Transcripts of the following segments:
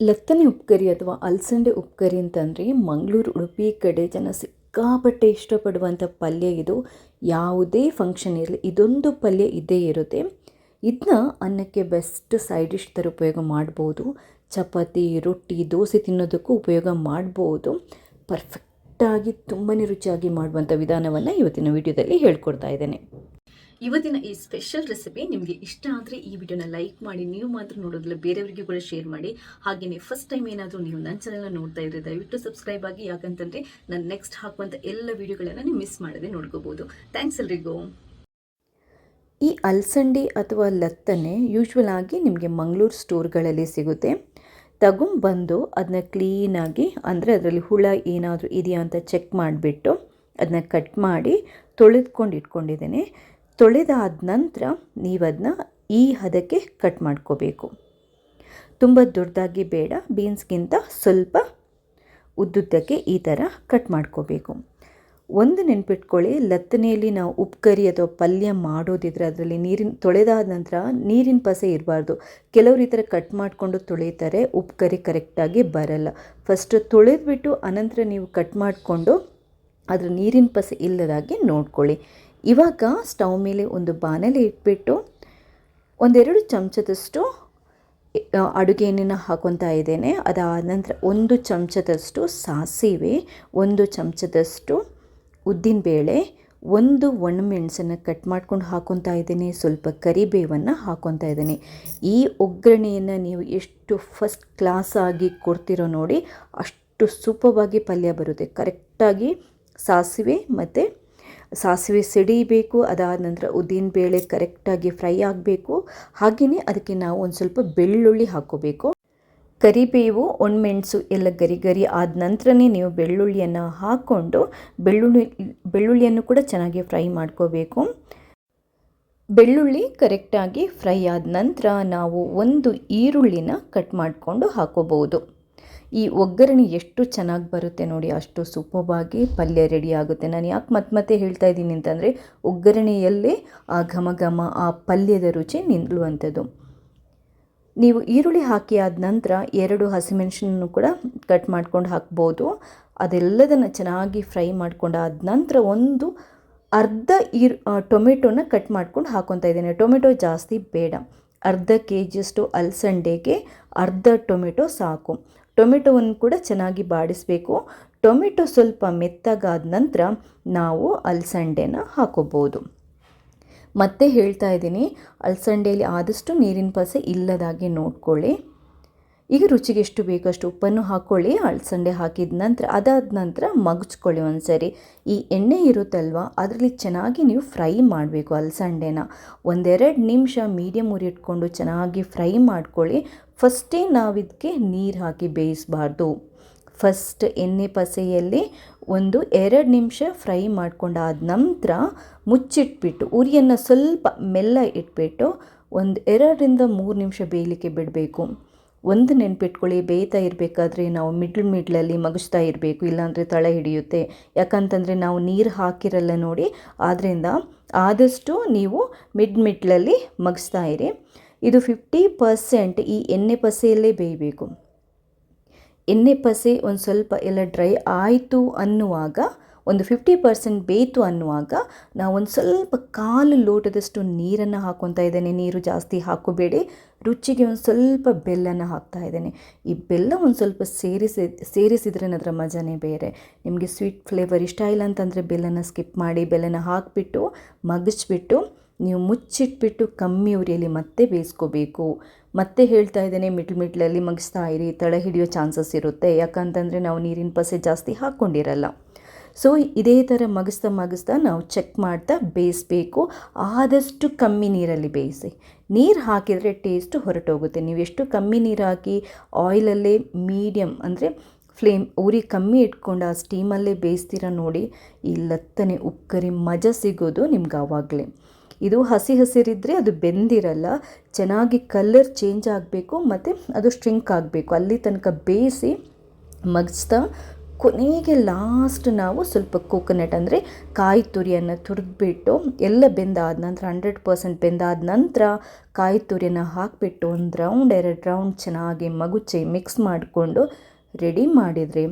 ಲತ್ತನೆ ಉಪ್ಕರಿ ಅಥವಾ ಅಲ್ಸಂಡೆ ಉಪ್ಕರಿ ಅಂತಂದರೆ ಮಂಗಳೂರು, ಉಡುಪಿ ಕಡೆ ಜನ ಸಿಕ್ಕಾಪಟ್ಟೆ ಇಷ್ಟಪಡುವಂಥ ಪಲ್ಯ ಇದು. ಯಾವುದೇ ಫಂಕ್ಷನ್ ಇರಲಿ, ಇದೊಂದು ಪಲ್ಯ ಇದೇ ಇರುತ್ತೆ. ಇದನ್ನ ಅನ್ನಕ್ಕೆ ಬೆಸ್ಟ್ ಸೈಡ್ ಡಿಶ್ ಥರ ಉಪಯೋಗ ಮಾಡ್ಬೋದು. ಚಪಾತಿ, ರೊಟ್ಟಿ, ದೋಸೆ ತಿನ್ನೋದಕ್ಕೂ ಉಪಯೋಗ ಮಾಡ್ಬೋದು. ಪರ್ಫೆಕ್ಟಾಗಿ ತುಂಬಾ ರುಚಿಯಾಗಿ ಮಾಡುವಂಥ ವಿಧಾನವನ್ನು ಇವತ್ತಿನ ವಿಡಿಯೋದಲ್ಲಿ ಹೇಳ್ಕೊಡ್ತಾ ಇದ್ದೇನೆ. ಇವತ್ತಿನ ಈ ಸ್ಪೆಷಲ್ ರೆಸಿಪಿ ನಿಮಗೆ ಇಷ್ಟ ಆದರೆ ಈ ವಿಡಿಯೋನ ಲೈಕ್ ಮಾಡಿ, ನೀವು ಮಾತ್ರ ನೋಡೋದಿಲ್ಲ, ಬೇರೆಯವರಿಗೆ ಕೂಡ ಶೇರ್ ಮಾಡಿ. ಹಾಗೆಯೇ ಫಸ್ಟ್ ಟೈಮ್ ಏನಾದರೂ ನೀವು ನನ್ನ ಚಾನಲ್ನ ನೋಡ್ತಾ ಇದ್ರೆ ದಯವಿಟ್ಟು ಸಬ್ಸ್ಕ್ರೈಬ್ ಆಗಿ. ಯಾಕಂತಂದರೆ ನಾನು ನೆಕ್ಸ್ಟ್ ಹಾಕುವಂಥ ಎಲ್ಲ ವಿಡಿಯೋಗಳನ್ನು ನೀವು ಮಿಸ್ ಮಾಡದೆ ನೋಡ್ಕೋಬೋದು. ಥ್ಯಾಂಕ್ಸ್ ಎಲ್ರಿಗೂ. ಈ ಅಲ್ಸಂಡಿ ಅಥವಾ ಲತ್ತನೆ ಯೂಶ್ವಲ್ ಆಗಿ ನಿಮಗೆ ಮಂಗಳೂರು ಸ್ಟೋರ್ಗಳಲ್ಲಿ ಸಿಗುತ್ತೆ. ತಗೊಂಬಂದು ಅದನ್ನ ಕ್ಲೀನಾಗಿ ಅಂದರೆ ಅದರಲ್ಲಿ ಹುಳ ಏನಾದರೂ ಇದೆಯಾ ಅಂತ ಚೆಕ್ ಮಾಡಿಬಿಟ್ಟು ಅದನ್ನ ಕಟ್ ಮಾಡಿ ತೊಳೆದ್ಕೊಂಡು ಇಟ್ಕೊಂಡಿದ್ದೇನೆ. ತೊಳೆದಾದ ನಂತರ ನೀವು ಅದನ್ನ ಈ ಹದಕ್ಕೆ ಕಟ್ ಮಾಡ್ಕೋಬೇಕು. ತುಂಬ ದೊಡ್ಡದಾಗಿ ಬೇಡ ಬೀನ್ಸ್ಗಿಂತ ಸ್ವಲ್ಪ ಉದ್ದುದ್ದಕ್ಕೆ ಈ ಥರ ಕಟ್ ಮಾಡ್ಕೋಬೇಕು. ಒಂದು ನೆನ್ಪಿಟ್ಕೊಳ್ಳಿ, ಲತ್ತನೆಯಲ್ಲಿ ನಾವು ಉಪ್ಪು ಕರಿ ಅಥವಾ ಪಲ್ಯ ಮಾಡೋದಿದ್ರೆ ಅದರಲ್ಲಿ ನೀರಿನ, ತೊಳೆದಾದ ನಂತರ ನೀರಿನ ಪಸೆ ಇರಬಾರ್ದು. ಕೆಲವರು ಈ ಥರ ಕಟ್ ಮಾಡಿಕೊಂಡು ತೊಳಿತಾರೆ ಉಪ್ಪು ಕರಿ ಕರೆಕ್ಟಾಗಿ ಬರಲ್ಲ. ಫಸ್ಟ್ ತೊಳೆದ್ಬಿಟ್ಟು ಅನಂತರ ನೀವು ಕಟ್ ಮಾಡಿಕೊಂಡು ಅದರ ನೀರಿನ ಪಸೆ ಇಲ್ಲದಾಗಿ ನೋಡ್ಕೊಳ್ಳಿ. ಇವಾಗ ಸ್ಟವ್ ಮೇಲೆ ಒಂದು ಬಾಣಲೆ ಇಟ್ಬಿಟ್ಟು ಒಂದೆರಡು ಚಮಚದಷ್ಟು ಅಡುಗೆ ಎಣ್ಣೆನ ಹಾಕೊತಾ ಇದ್ದೇನೆ. ಅದಾದ ನಂತರ ಒಂದು ಚಮಚದಷ್ಟು ಸಾಸಿವೆ, ಒಂದು ಚಮಚದಷ್ಟು ಉದ್ದಿನಬೇಳೆ, ಒಂದು ಒಣಮೆಣಸನ್ನು ಕಟ್ ಮಾಡ್ಕೊಂಡು ಹಾಕೊತಾ ಇದ್ದೀನಿ. ಸ್ವಲ್ಪ ಕರಿಬೇವನ್ನು ಹಾಕೊತಾ ಇದ್ದೀನಿ. ಈ ಒಗ್ಗರಣೆಯನ್ನು ನೀವು ಎಷ್ಟು ಫಸ್ಟ್ ಕ್ಲಾಸಾಗಿ ಕೊಡ್ತಿರೋ ನೋಡಿ ಅಷ್ಟು ಸೂಪವಾಗಿ ಪಲ್ಯ ಬರುತ್ತೆ. ಕರೆಕ್ಟಾಗಿ ಸಾಸಿವೆ ಮತ್ತು ಸಾಸಿವೆ ಸಿಡಿಬೇಕು, ಅದಾದ ನಂತರ ಉದ್ದಿನಬೇಳೆ ಕರೆಕ್ಟಾಗಿ ಫ್ರೈ ಆಗಬೇಕು. ಹಾಗೆಯೇ ಅದಕ್ಕೆ ನಾವು ಒಂದು ಸ್ವಲ್ಪ ಬೆಳ್ಳುಳ್ಳಿ ಹಾಕ್ಕೋಬೇಕು. ಕರಿಬೇವು, ಒಣಮೆಣಸು ಎಲ್ಲ ಗರಿ ಗರಿ ಆದ ನಂತರನೇ ನೀವು ಬೆಳ್ಳುಳ್ಳಿಯನ್ನು ಹಾಕ್ಕೊಂಡು ಬೆಳ್ಳುಳ್ಳಿ, ಬೆಳ್ಳುಳ್ಳಿಯನ್ನು ಕೂಡ ಚೆನ್ನಾಗಿ ಫ್ರೈ ಮಾಡ್ಕೋಬೇಕು. ಬೆಳ್ಳುಳ್ಳಿ ಕರೆಕ್ಟಾಗಿ ಫ್ರೈ ಆದ ನಂತರ ನಾವು ಒಂದು ಈರುಳ್ಳಿನ ಕಟ್ ಮಾಡಿಕೊಂಡು ಹಾಕೋಬಹುದು ಈ ಒಗ್ಗರಣೆ ಎಷ್ಟು ಚೆನ್ನಾಗಿ ಬರುತ್ತೆ ನೋಡಿ, ಅಷ್ಟು ಸೂಪರ್ಬಾಗಿ ಪಲ್ಯ ರೆಡಿ ಆಗುತ್ತೆ. ನಾನು ಯಾಕೆ ಮತ್ತೆ ಮತ್ತೆ ಹೇಳ್ತಾ ಇದ್ದೀನಿ ಅಂತಂದರೆ, ಒಗ್ಗರಣೆಯಲ್ಲೇ ಆ ಘಮ ಘಮ, ಆ ಪಲ್ಯದ ರುಚಿ ನಿಲ್ಲುವಂಥದ್ದು ನೀವು ಈರುಳ್ಳಿ ಹಾಕಿ ಆದ ನಂತರ ಎರಡು ಹಸಿಮೆಣಸನ್ನು ಕೂಡ ಕಟ್ ಮಾಡ್ಕೊಂಡು ಹಾಕ್ಬೋದು. ಅದೆಲ್ಲದನ್ನು ಚೆನ್ನಾಗಿ ಫ್ರೈ ಮಾಡ್ಕೊಂಡಾದ ನಂತರ ಒಂದು ಅರ್ಧ ಈರು ಟೊಮೆಟೊನ ಕಟ್ ಮಾಡ್ಕೊಂಡು ಹಾಕೊತಾ ಇದ್ದೇನೆ. ಟೊಮೆಟೊ ಜಾಸ್ತಿ ಬೇಡ. ಅರ್ಧ ಕೆ ಜಿಯಷ್ಟು ಅಲಸಂಡೆಗೆ ಅರ್ಧ ಟೊಮೆಟೊ ಸಾಕು. ಟೊಮೆಟೊವನ್ನು ಕೂಡ ಚೆನ್ನಾಗಿ ಬಾಡಿಸಬೇಕು. ಟೊಮೆಟೊ ಸ್ವಲ್ಪ ಮೆತ್ತಗಾದ ನಂತರ ನಾವು ಅಲಸಂಡೆನ ಹಾಕೋಬೋದು. ಮತ್ತೆ ಹೇಳ್ತಾ ಇದ್ದೀನಿ, ಅಲಸಂಡೆಯಲ್ಲಿ ಆದಷ್ಟು ನೀರಿನ ಪಸೆ ಇಲ್ಲದಾಗೆ ನೋಡ್ಕೊಳ್ಳಿ. ಈಗ ರುಚಿಗೆ ಎಷ್ಟು ಬೇಕಷ್ಟು ಉಪ್ಪನ್ನು ಹಾಕ್ಕೊಳ್ಳಿ ಅಳಸಂಡೆ ಹಾಕಿದ ನಂತರ, ಅದಾದ ನಂತರ ಮಗುಚ್ಕೊಳ್ಳಿ ಒಂದು ಸರಿ ಈ ಎಣ್ಣೆ ಇರುತ್ತಲ್ವ, ಅದರಲ್ಲಿ ಚೆನ್ನಾಗಿ ನೀವು ಫ್ರೈ ಮಾಡಬೇಕು ಅಲಸಂಡೆನ ಒಂದೆರಡು ನಿಮಿಷ ಮೀಡಿಯಮ್ ಉರಿ ಇಟ್ಕೊಂಡು ಚೆನ್ನಾಗಿ ಫ್ರೈ ಮಾಡ್ಕೊಳ್ಳಿ. ಫಸ್ಟೇ ನಾವು ಇದಕ್ಕೆ ನೀರು ಹಾಕಿ ಬೇಯಿಸಬಾರ್ದು. ಫಸ್ಟ್ ಎಣ್ಣೆ ಪಸೆಯಲ್ಲಿ ಒಂದು ಎರಡು ನಿಮಿಷ ಫ್ರೈ ಮಾಡ್ಕೊಂಡಾದ ನಂತರ ಮುಚ್ಚಿಟ್ಬಿಟ್ಟು, ಉರಿಯನ್ನು ಸ್ವಲ್ಪ ಮೆಲ್ಲ ಇಟ್ಬಿಟ್ಟು ಒಂದು ಎರಡರಿಂದ ಮೂರು ನಿಮಿಷ ಬೇಯಲಿಕ್ಕೆ ಬಿಡಬೇಕು. ಒಂದು ನೆನ್ಪಿಟ್ಕೊಳ್ಳಿ, ಬೇಯ್ತಾ ಇರಬೇಕಾದ್ರೆ ನಾವು ಮಿಡ್ಲ್ ಮಿಡ್ಲಲ್ಲಿ ಮಗಸ್ತಾ ಇರಬೇಕು, ಇಲ್ಲಾಂದರೆ ತಳ ಹಿಡಿಯುತ್ತೆ. ಯಾಕಂತಂದರೆ ನಾವು ನೀರು ಹಾಕಿರಲ್ಲ ನೋಡಿ ಆದ್ದರಿಂದ ಆದಷ್ಟು ನೀವು ಮಿಡ್ ಮಿಡ್ಲಲ್ಲಿ ಮಗಿಸ್ತಾ ಇರಿ. ಇದು ಫಿಫ್ಟಿ ಪರ್ಸೆಂಟ್ ಈ ಎಣ್ಣೆ ಪಸೆಯಲ್ಲೇ ಬೇಯಬೇಕು. ಎಣ್ಣೆ ಪಸೆ ಒಂದು ಸ್ವಲ್ಪ ಎಲ್ಲ ಡ್ರೈ ಆಯಿತು ಅನ್ನುವಾಗ ಒಂದು ಫಿಫ್ಟಿ ಪರ್ಸೆಂಟ್ ಬೇಯಿತು ಅನ್ನುವಾಗ ನಾವು ಒಂದು ಸ್ವಲ್ಪ ಕಾಲು ಲೋಟದಷ್ಟು ನೀರನ್ನು ಹಾಕ್ಕೊತಾ ಇದ್ದೇನೆ. ನೀರು ಜಾಸ್ತಿ ಹಾಕೋಬೇಡಿ. ರುಚಿಗೆ ಒಂದು ಸ್ವಲ್ಪ ಬೆಲ್ಲನ ಹಾಕ್ತಾ ಇದ್ದೇನೆ. ಈ ಬೆಲ್ಲ ಒಂದು ಸ್ವಲ್ಪ ಸೇರಿಸಿ, ಸೇರಿಸಿದ್ರೆ ಅದರ ಮಜಾನೇ ಬೇರೆ. ನಿಮಗೆ ಸ್ವೀಟ್ ಫ್ಲೇವರ್ ಇಷ್ಟ ಇಲ್ಲ ಅಂತಂದರೆ ಬೆಲ್ಲನ ಸ್ಕಿಪ್ ಮಾಡಿ, ಬೆಲ್ಲನ ಹಾಕಿಬಿಟ್ಟು, ಮಗಚ್ಬಿಟ್ಟು, ನೀವು ಮುಚ್ಚಿಟ್ಬಿಟ್ಟು ಕಮ್ಮಿ ಉರಿಯಲ್ಲಿ ಮತ್ತೆ ಬೇಯಿಸ್ಕೋಬೇಕು. ಮತ್ತೆ ಹೇಳ್ತಾ ಇದ್ದೇನೆ, ಮಿಡ್ಲ್ ಮಿಟ್ಲಲ್ಲಿ ಮಗಿಸ್ತಾ ಇರಿ, ತಳ ಹಿಡಿಯೋ ಚಾನ್ಸಸ್ ಇರುತ್ತೆ. ಯಾಕಂತಂದರೆ ನಾವು ನೀರಿನ ಪಸೆ ಜಾಸ್ತಿ ಹಾಕ್ಕೊಂಡಿರಲ್ಲ ಸೊ ಇದೇ ಥರ ಮಗಿಸ್ತಾ ಮಗಿಸ್ತಾ ನಾವು ಚೆಕ್ ಮಾಡ್ತಾ ಬೇಯಿಸಬೇಕು. ಆದಷ್ಟು ಕಮ್ಮಿ ನೀರಲ್ಲಿ ಬೇಯಿಸಿ. ನೀರು ಹಾಕಿದರೆ ಟೇಸ್ಟ್ ಹೊರಟೋಗುತ್ತೆ. ನೀವು ಎಷ್ಟು ಕಮ್ಮಿ ನೀರು ಹಾಕಿ ಆಯಿಲಲ್ಲೇ ಮೀಡಿಯಮ್ ಅಂದರೆ ಫ್ಲೇಮ್ ಉರಿ ಕಮ್ಮಿ ಇಟ್ಕೊಂಡು ಆ ಸ್ಟೀಮಲ್ಲೇ ಬೇಯಿಸ್ತೀರ ನೋಡಿ, ಈ ಲತ್ತನೆ ಉಕ್ಕರಿ ಮಜಾ ಸಿಗೋದು ನಿಮ್ಗೆ ಆವಾಗಲೇ ಇದು ಹಸಿ ಹಸಿರಿದ್ದರೆ ಅದು ಬೆಂದಿರಲ್ಲ, ಚೆನ್ನಾಗಿ ಕಲರ್ ಚೇಂಜ್ ಆಗಬೇಕು, ಮತ್ತು ಅದು ಸ್ಟ್ರಿಂಕ್ ಆಗಬೇಕು. ಅಲ್ಲಿ ತನಕ ಬೇಯಿಸಿ ಮಗಿಸ್ತಾ ಕೊನೆಗೆ ಲಾಸ್ಟ್ ನಾವು ಸ್ವಲ್ಪ ಕೋಕೋನಟ್ ಅಂದರೆ ಕಾಯಿ ತುರಿಯನ್ನು ತುರಿದ್ಬಿಟ್ಟು ಎಲ್ಲ ಬೆಂದಾದ ನಂತರ ಹಂಡ್ರೆಡ್ ಪರ್ಸೆಂಟ್ ಬೆಂದಾದ ನಂತರ ಕಾಯಿ ತುರಿಯನ್ನು ಹಾಕಿಬಿಟ್ಟು ಒಂದು ರೌಂಡ್ ಎರಡು ರೌಂಡ್ ಚೆನ್ನಾಗಿ ಮಗುಚಿ ಮಿಕ್ಸ್ ಮಾಡಿಕೊಂಡು ರೆಡಿ ಮಾಡಿದರೆ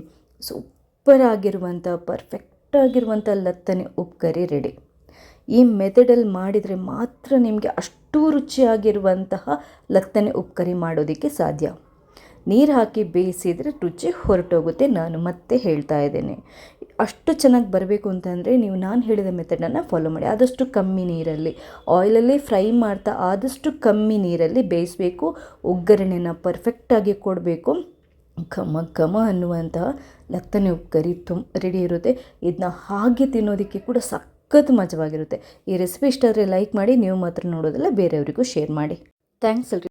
ಸೂಪರ್ ಆಗಿರುವಂಥ ಪರ್ಫೆಕ್ಟ್ ಆಗಿರುವಂಥ ಲತ್ತನೆ ಉಪ್ಕರಿ ರೆಡಿ ಈ ಮೆಥಡಲ್ಲಿ ಮಾಡಿದರೆ ಮಾತ್ರ ನಿಮಗೆ ಅಷ್ಟು ರುಚಿಯಾಗಿರುವಂತಹ ಲತ್ತನೆ ಉಪ್ಕರಿ ಮಾಡೋದಕ್ಕೆ ಸಾಧ್ಯ. ನೀರು ಹಾಕಿ ಬೇಯಿಸಿದರೆ ರುಚಿ ಹೊರಟೋಗುತ್ತೆ. ನಾನು ಮತ್ತೆ ಹೇಳ್ತಾ ಇದ್ದೇನೆ. ಅಷ್ಟು ಚೆನ್ನಾಗಿ ಬರಬೇಕು ಅಂತಂದರೆ ನೀವು ನಾನು ಹೇಳಿದ ಮೆಥಡನ್ನು ಫಾಲೋ ಮಾಡಿ. ಆದಷ್ಟು ಕಮ್ಮಿ ನೀರಲ್ಲಿ. ಆಯಿಲಲ್ಲಿ ಫ್ರೈ ಮಾಡ್ತಾ ಆದಷ್ಟು ಕಮ್ಮಿ ನೀರಲ್ಲಿ ಬೇಯಿಸಬೇಕು. ಒಗ್ಗರಣೆನ ಪರ್ಫೆಕ್ಟಾಗಿ ಕೊಡಬೇಕು. ಘಮ ಘಮ ಅನ್ನುವಂತಹ ಲತ್ತನೆ ಒಗ್ಗರಿ ತುಂಬ ರೆಡಿ ಇರುತ್ತೆ. ಇದನ್ನ ಹಾಗೆ ತಿನ್ನೋದಕ್ಕೆ ಕೂಡ ಸಖತ್ ಮಜವಾಗಿರುತ್ತೆ. ಈ ರೆಸಿಪಿ ಇಷ್ಟ ಲೈಕ್ ಮಾಡಿ, ನೀವು ಮಾತ್ರ ನೋಡೋದಲ್ಲ, ಬೇರೆಯವರಿಗೂ ಶೇರ್ ಮಾಡಿ. ಥ್ಯಾಂಕ್ಸ್ ಅಲ್ರಿ